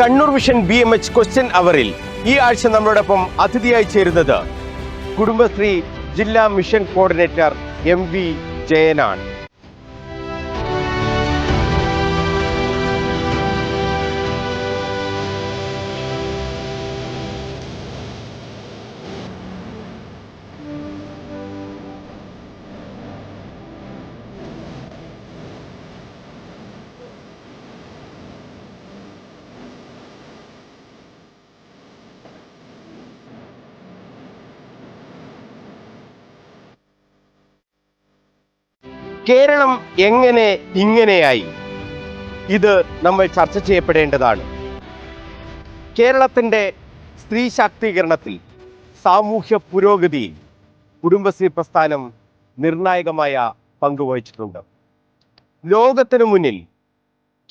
Kannur vision B M H question അവറിൽ ഈ ആഴ്ച നമ്മളോടൊപ്പം അതിഥിയായി ചേരുന്നത് കുടുംബശ്രീ ജില്ലാ മിഷൻ കോർഡിനേറ്റർ എം വി ജയനാണ്. കേരളം എങ്ങനെ ഇങ്ങനെയായി? ഇത് നമ്മൾ ചർച്ച ചെയ്യപ്പെടേണ്ടതാണ്. കേരളത്തിന്റെ സ്ത്രീ ശാക്തീകരണത്തിൽ സാമൂഹ്യ പുരോഗതി കുടുംബശ്രീ പ്രസ്ഥാനം നിർണായകമായ പങ്ക് വഹിച്ചിട്ടുണ്ട്. ലോകത്തിനു മുന്നിൽ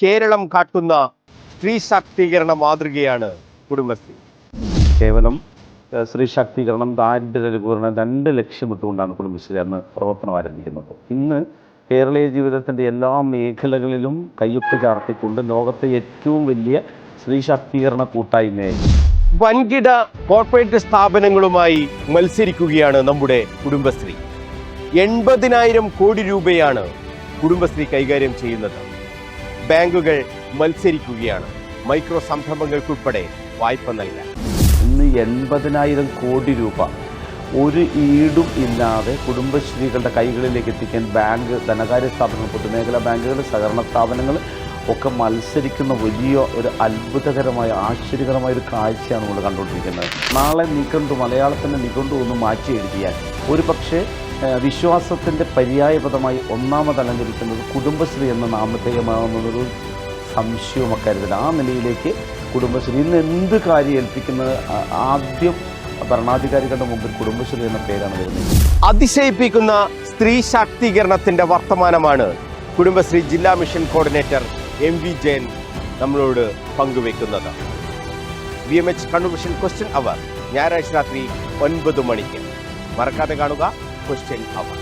കേരളം കാട്ടുന്ന സ്ത്രീ ശാക്തീകരണ മാതൃകയാണ് കുടുംബശ്രീ. കേവലം സ്ത്രീ ശാക്തീകരണം ദാരിദ്ര്യ ലഘൂകരണം രണ്ട് ലക്ഷ്യമിട്ടുകൊണ്ടാണ് കുടുംബശ്രീ അന്ന് പ്രവർത്തനം ആരംഭിക്കുന്നത്. ഇന്ന് കേരളീയ ജീവിതത്തിന്റെ എല്ലാ മേഖലകളിലും കയ്യൊപ്പ് ചാർത്തിക്കൊണ്ട് ലോകത്തെ ഏറ്റവും വലിയ സ്ത്രീ ശാക്തീകരണ കൂട്ടായ്മയായി. വൻകിട കോർപ്പറേറ്റ് സ്ഥാപനങ്ങളുമായി മത്സരിക്കുകയാണ് നമ്മുടെ കുടുംബശ്രീ. എൺപതിനായിരം കോടി രൂപയാണ് കുടുംബശ്രീ കൈകാര്യം ചെയ്യുന്നത്. ബാങ്കുകൾ മത്സരിക്കുകയാണ്. മൈക്രോ സംരംഭങ്ങൾക്കുൾപ്പെടെ വായ്പ നൽകാൻ. ഇന്ന് എൺപതിനായിരം കോടി രൂപ ഒരു ഈടും ഇല്ലാതെ കുടുംബശ്രീകളുടെ കൈകളിലേക്ക് എത്തിക്കാൻ ബാങ്ക് ധനകാര്യ സ്ഥാപനങ്ങൾ പൊതുമേഖലാ ബാങ്കുകൾ സഹകരണ സ്ഥാപനങ്ങൾ ഒക്കെ മത്സരിക്കുന്ന വലിയ ഒരു അത്ഭുതകരമായ ആശ്ചര്യകരമായ ഒരു കാഴ്ചയാണ് നമ്മൾ കണ്ടുകൊണ്ടിരിക്കുന്നത്. നാളെ നിഘണ്ടു മലയാളത്തിന്റെ നിഘണ്ടു ഒന്ന് മാറ്റി എഴുതിയാൽ ഒരു പക്ഷേ വിശ്വാസത്തിന്റെ പര്യായപദമായി ഒന്നാമത് അലങ്കരിക്കുന്നത് കുടുംബശ്രീ എന്ന നാമധേയമാകുന്നതൊരു സംശയവും അക്കാര്യത്തിൽ ആ നിലയിലേക്ക് കുടുംബശ്രീ ഇന്ന് എന്ത് കാര്യം ഏൽപ്പിക്കുന്നത്? ആദ്യം ഭരണാധികാരികളുടെ മുമ്പിൽ കുടുംബശ്രീ എന്ന പേരാണ് വരുന്നത്. അതിശയിപ്പിക്കുന്ന സ്ത്രീ ശാക്തീകരണത്തിന്റെ വർത്തമാനമാണ് കുടുംബശ്രീ ജില്ലാ mission coordinator M V Jayan നമ്മളോട് പങ്കുവെക്കുന്നത്. V M H convention question hour ഞായറാഴ്ച രാത്രി ഒൻപത് മണിക്ക്. മറക്കാതെ കാണുക ക്വസ്റ്റ്യൻ അവർ.